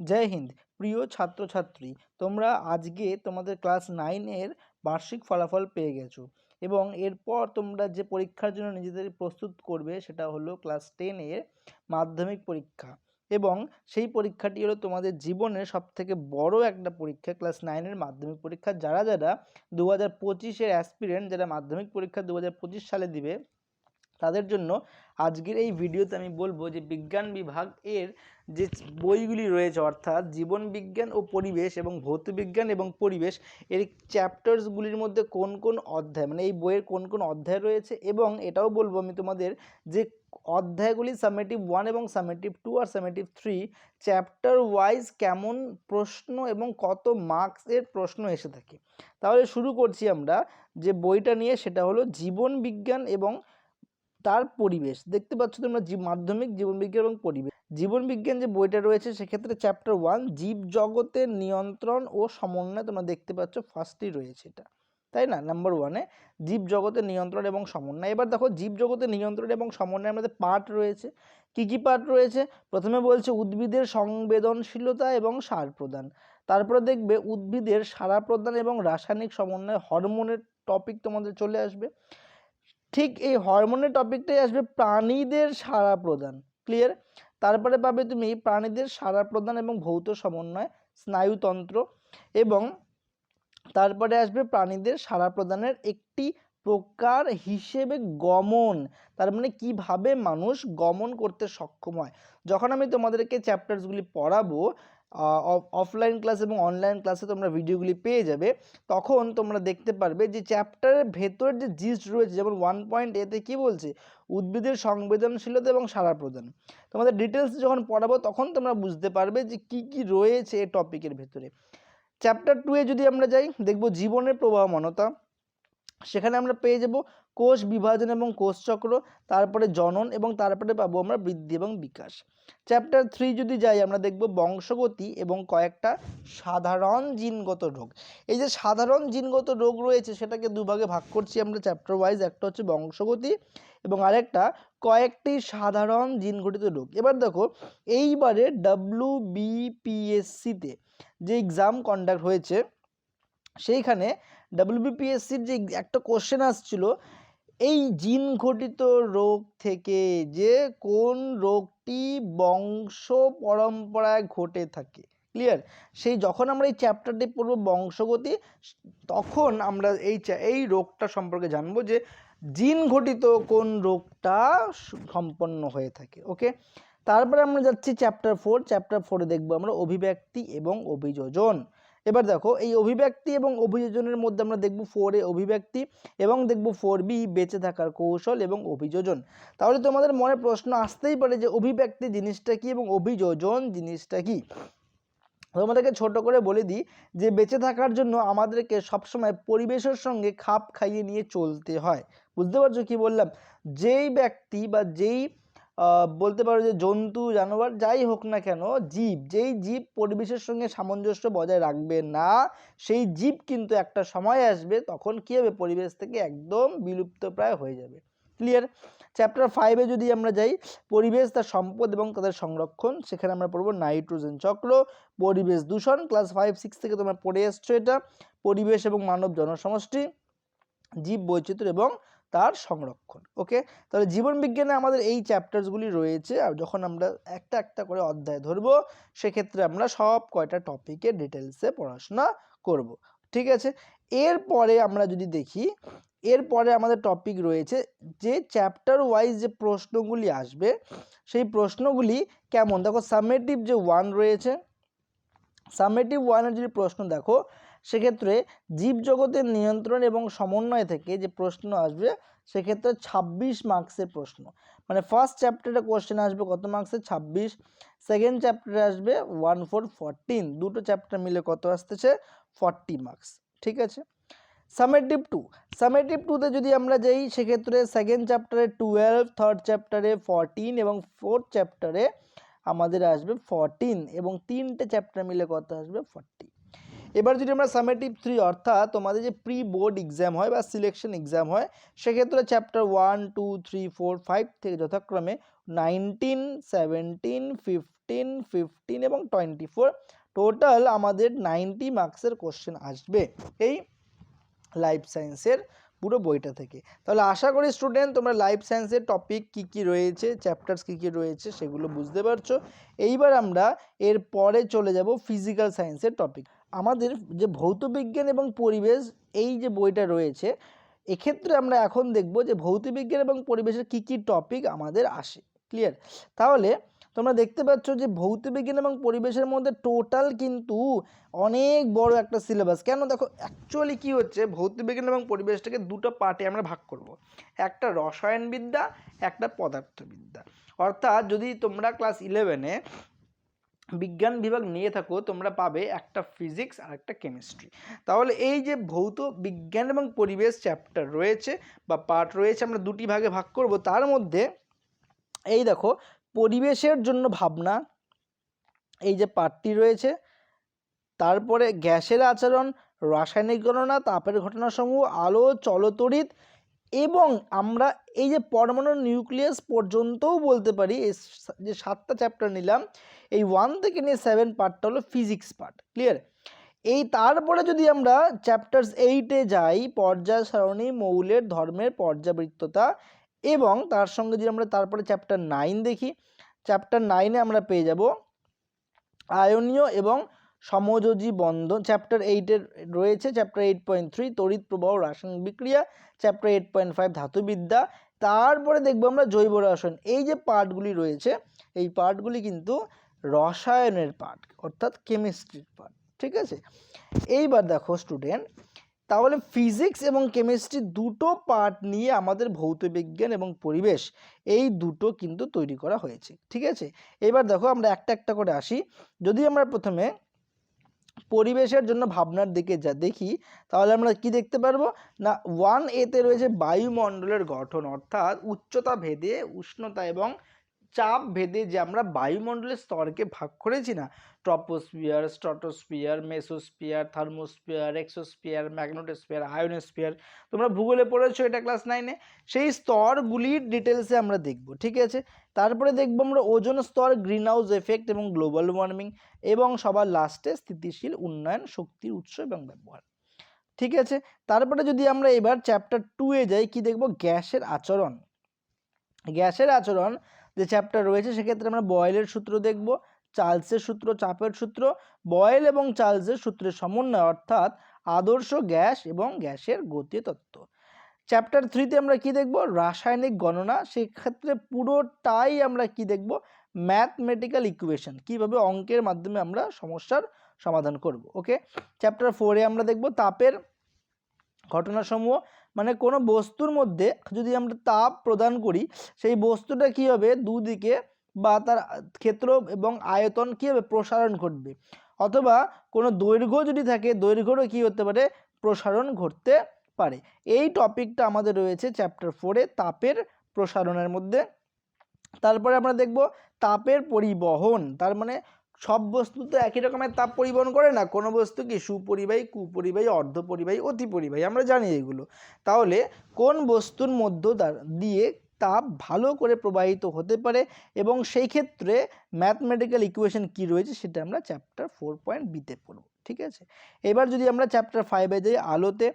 জয় হিন্দ। প্রিয় ছাত্রছাত্রী, তোমরা আজকে তোমাদের ক্লাস নাইনের বার্ষিক ফলাফল পেয়ে গেছো এবং এরপর তোমরা যে পরীক্ষার জন্য নিজেদের প্রস্তুত করবে সেটা হলো ক্লাস টেনের মাধ্যমিক পরীক্ষা এবং সেই পরীক্ষাটি হলো তোমাদের জীবনের সবথেকে বড় একটা পরীক্ষা ক্লাস নাইনের মাধ্যমিক পরীক্ষা। যারা যারা দু হাজার পঁচিশের অ্যাসপিরেন্ট যারা মাধ্যমিক পরীক্ষা দু হাজার পঁচিশ সালে দিবে তাদের জন্য আজকের এই ভিডিওতে আমি বলব যে বিজ্ঞান বিভাগ এর যে বইগুলি রয়েছে, অর্থাৎ জীবন বিজ্ঞান ও পরিবেশ এবং ভৌত বিজ্ঞান এবং পরিবেশ, এর চ্যাপ্টার্সগুলির মধ্যে কোন কোন অধ্যায় মানে এই বইয়ের কোন কোন অধ্যায় রয়েছে এবং এটাও বলব আমি তোমাদের যে অধ্যায়গুলি সামেটিভ ওয়ান এবং সামেটিভ টু আর সামেটিভ থ্রি চ্যাপ্টার ওয়াইজ কেমন প্রশ্ন এবং কত মার্কসের প্রশ্ন এসে থাকে। তাহলে শুরু করছি আমরা যে বইটা নিয়ে, সেটা হলো জীবন বিজ্ঞান এবং তার পরিবেশ। দেখতে পাচ্ছ তোমরা জীব মাধ্যমিক জীবনবিজ্ঞান এবং পরিবেশ। জীবনবিজ্ঞান যে বইটা রয়েছে, সেক্ষেত্রে চ্যাপ্টার ওয়ান জীব জগতের নিয়ন্ত্রণ ও সমন্বয় তোমরা দেখতে পাচ্ছ ফার্স্টই রয়েছে এটা। তাই না? নাম্বার ওয়ানে জীব জগতের নিয়ন্ত্রণ এবং সমন্বয়। এবার দেখো, জীব জগতের নিয়ন্ত্রণ এবং সমন্বয়ের মধ্যে পার্ট রয়েছে। কি কি পার্ট রয়েছে? প্রথমে বলছে উদ্ভিদের সংবেদনশীলতা এবং সার প্রদান। তারপরে দেখবে উদ্ভিদের সারা প্রদান এবং রাসায়নিক সমন্বয় হরমোনের টপিক তোমাদের চলে আসবে। ঠিক এই হরমোনের টপিকটাই আসবে প্রাণীদের সাড়া প্রদান। ক্লিয়ার তারপরে পাবে তুমি প্রাণীদের সাড়া প্রদান এবং ভৌত সমন্বয়, স্নায়ুতন্ত্র এবং তারপরে আসবে প্রাণীদের সাড়া প্রদানের একটি প্রকার হিসেবে গমন। তার মানে কীভাবে মানুষ গমন করতে সক্ষম হয়? যখন আমি তোমাদেরকে চ্যাপ্টার্সগুলি পড়াবো অফলাইন ক্লাস এবং অনলাইন ক্লাসে তোমরা ভিডিওগুলি পেয়ে যাবে। তখন তোমরা দেখতে পারবে যে চ্যাপ্টারের ভেতর যে জিস্ট রয়েছে, যেমন ওয়ান পয়েন্ট এতে কী বলছে? উদ্ভিদের সংবেদনশীলতা এবং সারা প্রদান। তোমাদের ডিটেলস যখন পড়াবো, তখন তোমরা বুঝতে পারবে যে কি কি রয়েছে এই টপিকের ভেতরে। চ্যাপ্টার টুয়ে যদি আমরা যাই, দেখব জীবনের প্রবাহমানতা। সেখানে আমরা পেয়ে যাব কোষ বিভাজন এবং কোষচক্র তারপরে জনন এবং তারপরে পাবো আমরা বৃদ্ধি এবং বিকাশ। চ্যাপ্টার থ্রি যদি যাই, আমরা দেখব বংশগতি এবং কয়েকটা সাধারণ জিনগত রোগ। এই যে সাধারণ জিনগত রোগ রয়েছে, সেটাকে দুভাগে ভাগ করছি আমরা চ্যাপ্টার ওয়াইজ একটা হচ্ছে বংশগতি এবং আরেকটা কয়েকটি সাধারণ জিনঘটিত রোগ। এবার দেখো, এইবারে ডাব্লু বিপিএসসিতে যে এক্সাম কন্ডাক্ট হয়েছে, সেইখানে ডাব্লিউবিপিএসসির যে একটা কোশ্চেন আসছিল, এই জিন ঘটিত রোগ থেকে যে কোন রোগটি বংশ পরম্পরায় ঘটে থাকে ক্লিয়ার সেই যখন আমরা এই চ্যাপ্টারটি পড়ব বংশগতি, তখন আমরা এই এই রোগটা সম্পর্কে জানব যে জিন ঘটিত কোন রোগটা সম্পন্ন হয়ে থাকে ওকে তারপরে আমরা যাচ্ছি চ্যাপ্টার ফোর চ্যাপ্টার ফোরে দেখব আমরা অভিব্যক্তি এবং অভিযোজন। এবার দেখো, এই অভিব্যক্তি এবং অভিযোজনের মধ্যে আমরা দেখব ফোর এ অভিব্যক্তি এবং দেখব ফোর বি বেঁচে থাকার কৌশল এবং অভিযোজন। তাহলে তোমাদের মনে প্রশ্ন আসতেই পারে যে অভিব্যক্তি জিনিসটা কি এবং অভিযোজন জিনিসটা কি? তোমাদেরকে ছোট করে বলে দিই যে বেঁচে থাকার জন্য আমাদেরকে সবসময় পরিবেশের সঙ্গে খাপ খাইয়ে নিয়ে চলতে হয়। বুঝতে পারছ কি বললাম? যেই ব্যক্তি বা যেই বলতে পারো যে জন্তু, জানোয়ার, যাই হোক না কেন, জীব, যেই জীব পরিবেশের সঙ্গে সামঞ্জস্য বজায় রাখবে না, সেই জীব কিন্তু একটা সময় আসবে তখন কী হবে? পরিবেশ থেকে একদম বিলুপ্ত প্রায় হয়ে যাবে। ক্লিয়ার চ্যাপ্টার ফাইভে যদি আমরা যাই, পরিবেশ, তার সম্পদ এবং তাদের সংরক্ষণ, সেখানে আমরা পড়ব নাইট্রোজেন চক্র, পরিবেশ দূষণ ক্লাস ফাইভ সিক্স থেকে তোমরা পড়ে এসছো এটা, পরিবেশ এবং মানব জনসমষ্টি, জীব বৈচিত্র্য এবং তার সংরক্ষণ ওকে তাহলে জীবন বিজ্ঞানে আমাদের এই চ্যাপ্টার্সগুলি রয়েছে, আর যখন আমরা একটা একটা করে অধ্যায় ধরবো, সেক্ষেত্রে আমরা সব কয়টা টপিকে ডিটেলসে পড়াশোনা করব, ঠিক আছে? এরপরে আমরা যদি দেখি, এরপরে আমাদের টপিক রয়েছে যে চ্যাপ্টার ওয়াইজ যে প্রশ্নগুলি আসবে, সেই প্রশ্নগুলি কেমন? দেখো সামেটিভ যে ওয়ান রয়েছে সামেটিভ ওয়ানের যদি প্রশ্ন দেখো সেক্ষেত্রে জীবজগতের নিয়ন্ত্রণ এবং সমন্বয় থেকে যে প্রশ্ন আসবে, সেক্ষেত্রে ছাব্বিশ মার্কসের প্রশ্ন। মানে ফার্স্ট চ্যাপ্টারে কোশ্চেন আসবে কত মার্কসের ছাব্বিশ। সেকেন্ড চ্যাপ্টারে আসবে ওয়ান ফোর ফরটিন দুটো চ্যাপ্টার মিলে কত আসতেছে? ফর্টি মার্কস ঠিক আছে? সামেটিভ টু সামেটিভ টুতে যদি আমরা যাই, সেক্ষেত্রে সেকেন্ড চ্যাপ্টারে টুয়েলভ থার্ড চ্যাপ্টারে ফরটিন এবং ফোর্থ চ্যাপ্টারে আমাদের আসবে ফরটিন এবং তিনটে চ্যাপ্টার মিলে কত আসবে? ফর্টি এবার যদি আমরা সামেটিভ থ্রি অর্থাৎ তোমাদের যে প্রি বোর্ড এক্সাম হয় বা সিলেকশন এক্সাম হয়, সেক্ষেত্রে chapter one two three four five থেকে যথাক্রমে নাইনটিন সেভেন্টিন ফিফটিন ফিফটিন এবং টোয়েন্টি ফোর টোটাল আমাদের নাইনটি মার্কসের কোশ্চেন আসবে এই লাইফ সায়েন্সের পুরো বইটা থেকে। তাহলে আশা করি স্টুডেন্ট তোমরা লাইফ সায়েন্সের টপিক কি কি রয়েছে চ্যাপ্টার্স কি কি রয়েছে সেগুলো বুঝতে পারছ। এইবার আমরা এর পরে চলে যাব ফিজিক্যাল সায়েন্সের টপিক আমাদের যে ভৌতবিজ্ঞান এবং পরিবেশ এই যে বইটা রয়েছে, এক্ষেত্রে আমরা এখন দেখব যে ভৌতবিজ্ঞান এবং পরিবেশের কি কি টপিক আমাদের আসে। ক্লিয়ার তাহলে তোমরা দেখতে পাচ্ছ যে ভৌতবিজ্ঞান এবং পরিবেশের মধ্যে টোটাল কিন্তু অনেক বড় একটা সিলেবাস কেন? দেখো অ্যাকচুয়ালি কি হচ্ছে? ভৌতবিজ্ঞান এবং পরিবেশটাকে দুটো পার্টে আমরা ভাগ করব। একটা রসায়নবিদ্যা, একটা পদার্থবিদ্যা। অর্থাৎ যদি তোমরা ক্লাস ইলেভেনে বিজ্ঞান বিভাগ নিয়ে থাকো, তোমরা পাবে একটা ফিজিক্স আর একটা কেমিস্ট্রি তাহলে এই যে ভৌত বিজ্ঞান এবং পরিবেশ চ্যাপ্টার রয়েছে বা পার্ট রয়েছে, আমরা দুটি ভাগে ভাগ করব। তার মধ্যে এই দেখো, পরিবেশের জন্য ভাবনা, এই যে পার্টটি রয়েছে, তারপরে গ্যাসের আচরণ, রাসায়নিক গণনা, তাপের ঘটনাসমূহ, আলো চলতরিৎ এবং আমরা এই যে পরমাণু নিউক্লিয়াস পর্যন্তও বলতে পারি, এই যে সাতটা চ্যাপ্টার নিলাম এই ওয়ান থেকে নিয়ে সেভেন পার্টটা হলো ফিজিক্স পার্ট ক্লিয়ার এই তারপরে যদি আমরা চ্যাপ্টার্স এইটে যাই, পর্যায় সারণী, মৌলের ধর্মের পর্যাবৃত্ততা এবং তার সঙ্গে যদি আমরা তারপরে চ্যাপ্টার নাইন দেখি চ্যাপ্টার নাইনে আমরা পেয়ে যাব আয়নীয় এবং সমযোজী বন্ধন চ্যাপ্টার এইটের রয়েছে চ্যাপ্টার এইট পয়েন্ট থ্রি তড়িৎ প্রবাহ, রাসায়নিক বিক্রিয়া চ্যাপ্টার এইট পয়েন্ট ফাইভ ধাতুবিদ্যা। তারপরে দেখব আমরা জৈব রসায়ন, এই যে পার্টগুলি রয়েছে, এই পার্টগুলি কিন্তু রসায়নের পার্ট অর্থাৎ কেমিস্ট্রির পার্ট ঠিক আছে? এইবার দেখো স্টুডেন্ট তাহলে ফিজিক্স এবং কেমিস্ট্রি দুটো পার্ট নিয়ে আমাদের ভৌতবিজ্ঞান এবং পরিবেশ, এই দুটো কিন্তু তৈরি করা হয়েছে, ঠিক আছে? এবার দেখো আমরা একটা একটা করে আসি। যদি আমরা প্রথমে পরিবেশের জন্য ভাবনার দিকে যা দেখি, তাহলে আমরা কি দেখতে পারব? না ওয়ান এতে রয়েছে বায়ুমণ্ডলের গঠন, অর্থাৎ উচ্চতা ভেদে উষ্ণতা এবং চাপ ভেদে যে আমরা বায়ুমণ্ডলের স্তরকে ভাগ করেছি না, troposphere, stratosphere, mesosphere, thermosphere, exosphere, magnetosphere, ionosphere, তোমরা ভূগোলে পড়েছো এটা ক্লাস নাইনে, সেই স্তরগুলির ডিটেলসে আমরা দেখব, ঠিক আছে? তারপরে দেখব আমরা ওজন স্তর গ্রিন হাউস এফেক্ট এবং গ্লোবাল ওয়ার্মিং এবং সবার লাস্টে স্থিতিশীল উন্নয়ন শক্তির উৎস এবং ব্যবহার, ঠিক আছে? তারপরে যদি আমরা এবার চ্যাপ্টার টুয়ে যাই, কি দেখব? গ্যাসের আচরণ গ্যাসের আচরণ যে চ্যাপ্টার রয়েছে, সেক্ষেত্রে আমরা বয়েলের সূত্র দেখব, চার্লসের সূত্র, চাপের সূত্র। বয়েল এবং চার্লসের সূত্রের সমন্বয় অর্থাৎ আদর্শ গ্যাস এবং গ্যাসের গতি তত্ত্ব চ্যাপ্টার থ্রিতে আমরা কি দেখব? রাসায়নিক গণনা। সেক্ষেত্রে পুরোটাই আমরা কি দেখব? ম্যাথমেটিক্যাল ইকুয়েশন কীভাবে অঙ্কের মাধ্যমে আমরা সমস্যার সমাধান করব ওকে চ্যাপ্টার ফোরে আমরা দেখব তাপের ঘটনাসমূহ। মানে কোনো বস্তুর মধ্যে যদি আমরা তাপ প্রদান করি, সেই বস্তুটা কী হবে? দুদিকে বা তার ক্ষেত্র এবং আয়তন কী হবে? প্রসারণ ঘটবে। অথবা কোনো দৈর্ঘ্য যদি থাকে দৈর্ঘ্যরও কী হতে পারে? প্রসারণ ঘটতে পারে। এই টপিকটা আমাদের রয়েছে চ্যাপ্টার ফোরে, তাপের প্রসারণের মধ্যে। তারপরে আমরা দেখব তাপের পরিবহন, তার মানে সব বস্তু তো একই রকমের তাপ পরিবহন করে না। কোনো বস্তু কি সুপরিবাহী, কুপরিবাহী, অর্ধপরিবাহী, অতিপরিবাহী? আমরা জানি এগুলো। তাহলে কোন বস্তুর মধ্য দিয়ে তাপ ভালো করে প্রবাহিত হতে পারে এবং সেই ক্ষেত্রে ম্যাথমেটিক্যাল ইকুয়েশন কি রয়েছে সেটা আমরা চ্যাপ্টার ফোর পয়েন্ট বিতে পড়ব, ঠিক আছে? এবার যদি আমরা চ্যাপ্টার ফাইভে যাই, আলোতে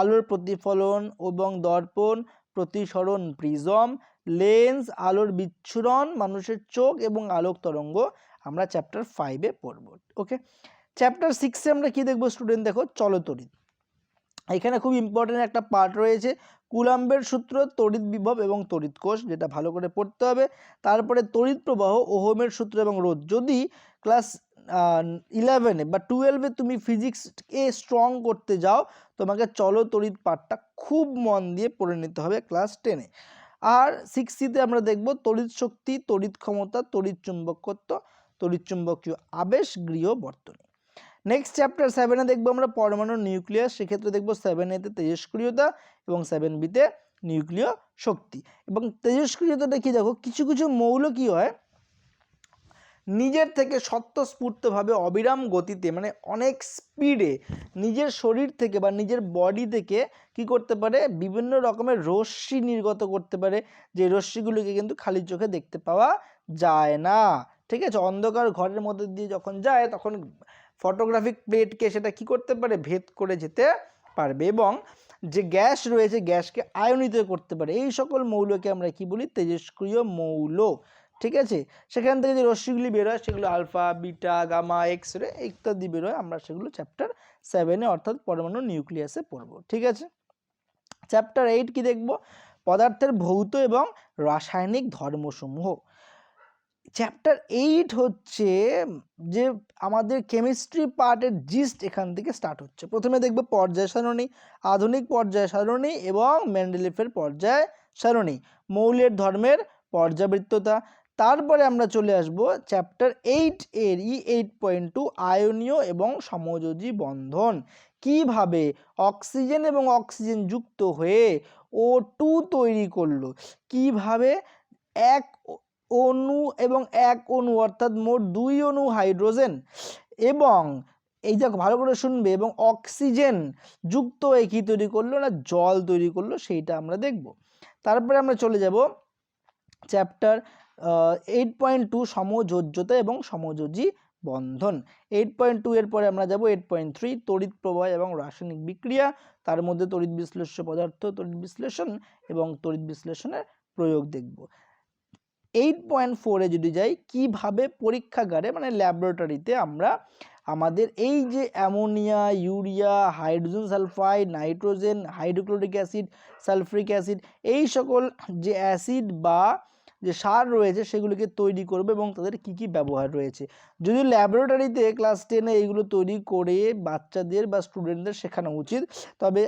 আলোর প্রতিফলন এবং দর্পণ, প্রতিসরণ প্রিজম লেন্স, আলোর বিচ্ছুরণ, মানুষের চোখ এবং আলোক তরঙ্গ আমরা চ্যাপ্টার ফাইভে পড়ব ওকে চ্যাপ্টার সিক্সে আমরা কি দেখব স্টুডেন্ট দেখো? চলতরিৎ এখানে খুব ইম্পর্টেন্ট একটা পার্ট রয়েছে, কুলাম্বের সূত্র, তড়িৎ বিভব এবং তড়িৎ কোষ, যেটা ভালো করে পড়তে হবে। তারপরে তড়িৎ প্রবাহ, ওহমের সূত্র এবং রোধ। যদি ক্লাস ইলেভেনে বা টুয়েলভে তুমি ফিজিক্সকে স্ট্রং করতে যাও, তোমাকে চলো তড়িৎ পার্টটা খুব মন দিয়ে পড়ে নিতে হবে ক্লাস টেনে আর সিক্স সিতে আমরা দেখব তড়িৎ শক্তি, তড়িৎ ক্ষমতা, তড়িৎ চুম্বকত্ব, তড়িৎ চুম্বকীয় আবেশ, গৃহ, বর্তনী। নেক্সট চ্যাপ্টার সেভেনে দেখব আমরা পরমাণুর নিউক্লিয়াস সেক্ষেত্রে দেখব সেভেন এতে তেজস্ক্রিয়তা এবং সেভেন বিতে নিউক্লিয় শক্তি। এবং তেজস্ক্রিয়তাটা কি দেখো, কিছু কিছু মৌল কি হয় নিজের থেকে স্বতঃস্ফূর্তভাবে অবিরাম গতিতে মানে অনেক স্পিডে নিজের শরীর থেকে বা নিজের বডি থেকে কি করতে পারে? বিভিন্ন রকমের রশ্মি নির্গত করতে পারে, যে রশ্মিগুলোকে কিন্তু খালি চোখে দেখতে পাওয়া যায় না। ঠিক আছে? অন্ধকার ঘরের মধ্যে দিয়ে যখন যায়, তখন ফটোগ্রাফিক প্লেটকে সেটা কি করতে পারে? ভেদ করে যেতে পারবে এবং যে গ্যাস রয়েছে, গ্যাসকে আয়নিত করতে পারে। এই সকল মৌলকে আমরা কি বলি? তেজস্ক্রিয় মৌল। ঠিক আছে? সেখান থেকে যে রশ্মিগুলি বেরোয়, সেগুলো alpha, beta, gamma, X ray ইত্যাদি বেরোয়, আমরা সেগুলো চ্যাপ্টার সেভেনে অর্থাৎ পরমাণু নিউক্লিয়াসে পড়ব, ঠিক আছে? চ্যাপ্টার এইট কি দেখব? পদার্থের ভৌত এবং রাসায়নিক ধর্মসমূহ। চ্যাপ্টার এইট হচ্ছে যে আমাদের কেমিস্ট্রি পার্টের জিস্ট এখান থেকে স্টার্ট হচ্ছে। প্রথমে দেখব পর্যায় সারণী, আধুনিক পর্যায় সারণী এবং ম্যান্ডেলিফের পর্যায় সারণী, মৌলের ধর্মের পর্যাবৃত্ততা। তারপরে আমরা চলে আসব চ্যাপ্টার এইট এর ই এইট পয়েন্ট টু আয়নীয় এবং সমযোজী বন্ধন। কীভাবে অক্সিজেন এবং অক্সিজেন যুক্ত হয়ে ও টু তৈরি করল? কীভাবে এক অণু এবং এক অণু অর্থাৎ মোট দুই অণু হাইড্রোজেন এবং এই দেখো ভালো করে শুনবে এবং অক্সিজেন যুক্ত হয়ে কী তৈরি করল না জল তৈরি করল, সেইটা আমরা দেখব। তারপরে আমরা চলে যাব চ্যাপ্টার এইট পয়েন্ট টু সমযোজ্যতা এবং সমযোজী বন্ধন। এইট পয়েন্ট টু এর পরে আমরা যাব এইট পয়েন্ট থ্রি তড়িৎ প্রবাহ এবং রাসায়নিক বিক্রিয়া। তার মধ্যে তড়িৎ বিশ্লেষ্য পদার্থ, তড়িৎ বিশ্লেষণ এবং তড়িৎ বিশ্লেষণের প্রয়োগ দেখব। এইট পয়েন্ট ফোরে যদি যাই, কীভাবে পরীক্ষাগারে মানে ল্যাবরেটরিতে আমরা আমাদের এই যে ammonia, urea, hydrogen sulphide, nitrogen, hydrochloric acid sulphuric acid, এই সকল যে অ্যাসিড বা যে সার রয়েছে সেগুলোকে তৈরি করবে এবং তাদের কি কি ব্যবহার রয়েছে। যদি ল্যাবরেটরিতে ক্লাস টেনে এইগুলো তৈরি করে বাচ্চাদের বা স্টুডেন্টদের শেখানো উচিত, তবে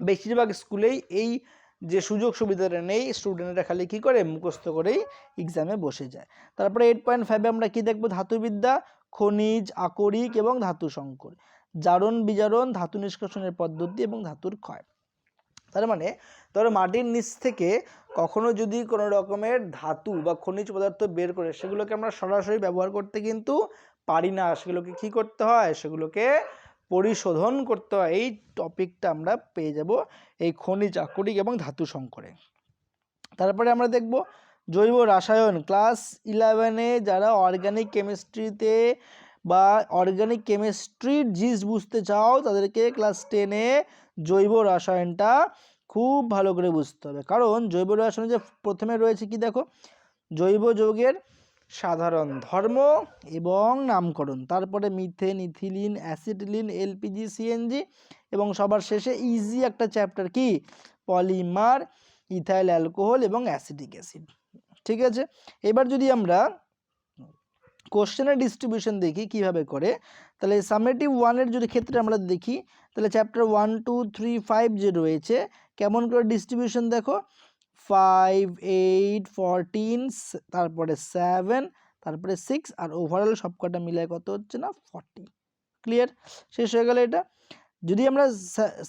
বেশিরভাগ স্কুলেই এই যে সুযোগ সুবিধাটা নেই স্টুডেন্টরা খালি কী করে? মুখস্থ করেই এক্সামে বসে যায়। তারপরে এইট পয়েন্ট ফাইভে আমরা কী দেখব? ধাতুবিদ্যা, খনিজ, আকরিক এবং ধাতু সংকর। জারণ বিজারণ ধাতু নিষ্কাশনের পদ্ধতি এবং ধাতুর ক্ষয়। তার মানে ধরো মাটির নিচ থেকে কখনো যদি কোনো রকমের ধাতু বা খনিজ পদার্থ বের করে, সেগুলোকে আমরা সরাসরি ব্যবহার করতে কিন্তু পারি না। সেগুলোকে কি করতে হয়? সেগুলোকে পরিশোধন করতে হয়। এই টপিকটা আমরা পেয়ে যাব এই খনিজ, আকরিক এবং ধাতু সংকরে। তারপরে আমরা দেখব জৈব রাসায়ন ক্লাস ইলেভেনে যারা অর্গানিক কেমিস্ট্রিতে বা অর্গানিক কেমিস্ট্রির জিস বুঝতে চাও, তাদেরকে ক্লাস টেনে জৈব রসায়নটা খুব ভালো করে বুঝতে হবে। কারণ জৈব রসায়নে যে প্রথমে রয়েছে কি দেখো? জৈব যৌগের সাধারণ ধর্ম এবং নামকরণ। তারপরে methane ethylene acetylene LPG CNG এবং সবার শেষে ইজি একটা চ্যাপ্টার কি? পলিমার ইথাইল অ্যালকোহল এবং অ্যাসিটিক অ্যাসিড ঠিক আছে? এবার যদি আমরা কোশ্চেনের ডিস্ট্রিবিউশন দেখি কীভাবে করে, তাহলে সামেটিভ ওয়ানের যদি ক্ষেত্রে আমরা দেখি তাহলে chapter one two three five যে রয়েছে, কেমন করে ডিস্ট্রিবিউশন দেখো? ফাইভ এইট ফরটিন তারপরে সেভেন তারপরে সিক্স আর ওভারঅল সবকটা মিলে কত হচ্ছে না? ফর্টি ক্লিয়ার শেষ হয়ে গেল এটা। যদি আমরা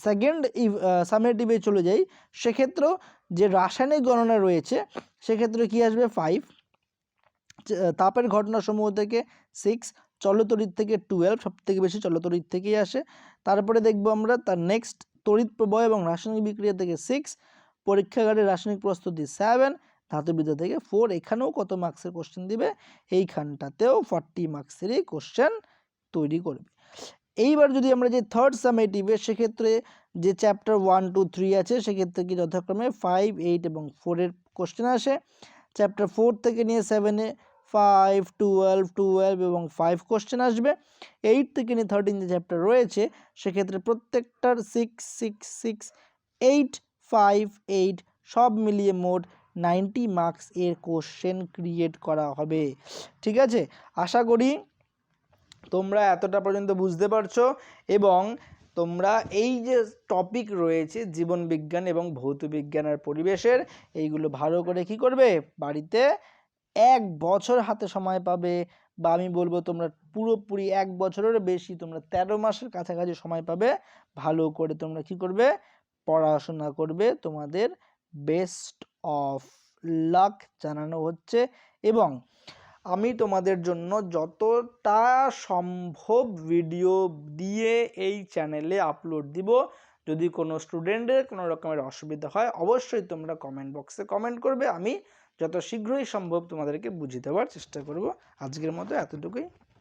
সেকেন্ড সামেটিভে চলে যাই, সেক্ষেত্রেও যে রাসায়নিক গণনা রয়েছে, সেক্ষেত্রে কি আসবে? ফাইভ তাপের ঘটনাসমূহ থেকে সিক্স চলতরিৎ থেকে টুয়েলভ সব থেকে বেশি চলতরিৎ থেকেই আসে। তারপরে দেখব আমরা তার নেক্সট তড়িৎ প্রবাহ এবং রাসায়নিক বিক্রিয়া থেকে সিক্স পরীক্ষাগারে রাসায়নিক প্রস্তুতি সেভেন ধাতুবিদ্যা থেকে ফোর এখানেও কত মার্কসের কোশ্চেন দিবে? এইখানটাতেও ফর্টি মার্কসেরই কোশ্চেন তৈরি করবে। এইবার যদি আমরা যে থার্ড সামেটিভে সেক্ষেত্রে যে চ্যাপ্টার ওয়ান টু থ্রি আছে, সেক্ষেত্রে কি যথাক্রমে ফাইভ এইট এবং ফোরের কোশ্চেন আসে। চ্যাপ্টার ফোর থেকে নিয়ে সেভেনে ফাইভ টুয়েলভ টুয়েলভ এবং ফাইভ কোশ্চেন আসবে। এইট থেকে নিয়ে থার্টিন যে চ্যাপ্টার রয়েছে, সেক্ষেত্রে প্রত্যেকটার six six six eight five eight সব মিলিয়ে মোট নাইনটি মার্কস এর কোশ্চেন ক্রিয়েট করা হবে। ঠিক আছে? আশা করি তোমরা এতটা পর্যন্ত বুঝতে পারছ এবং তোমরা এই যে টপিক রয়েছে জীবন বিজ্ঞান এবং ভৌত বিজ্ঞান আর পরিবেশের, এইগুলো ভালো করে কি করবে? বাড়িতে এক বছর হাতে সময় পাবে বা আমি বলব তোমরা পুরোপুরি এক বছরের বেশি তোমরা তেরো মাসের কাছাকাছি সময় পাবে। ভালো করে তোমরা কি করবে? পড়াশোনা করবে তোমাদের বেস্ট অফ লাক জানানো হচ্ছে এবং আমি তোমাদের জন্য যতটা সম্ভব ভিডিও দিয়ে এই চ্যানেলে আপলোড দিব। যদি কোনো স্টুডেন্টের কোনো রকমের অসুবিধা হয়, অবশ্যই তোমরা কমেন্ট বক্সে কমেন্ট করবে। আমি যত শীঘ্রই সম্ভব তোমাদেরকে বুঝিয়ে দেওয়ার চেষ্টা করব। আজকের মতো এতটুকুই।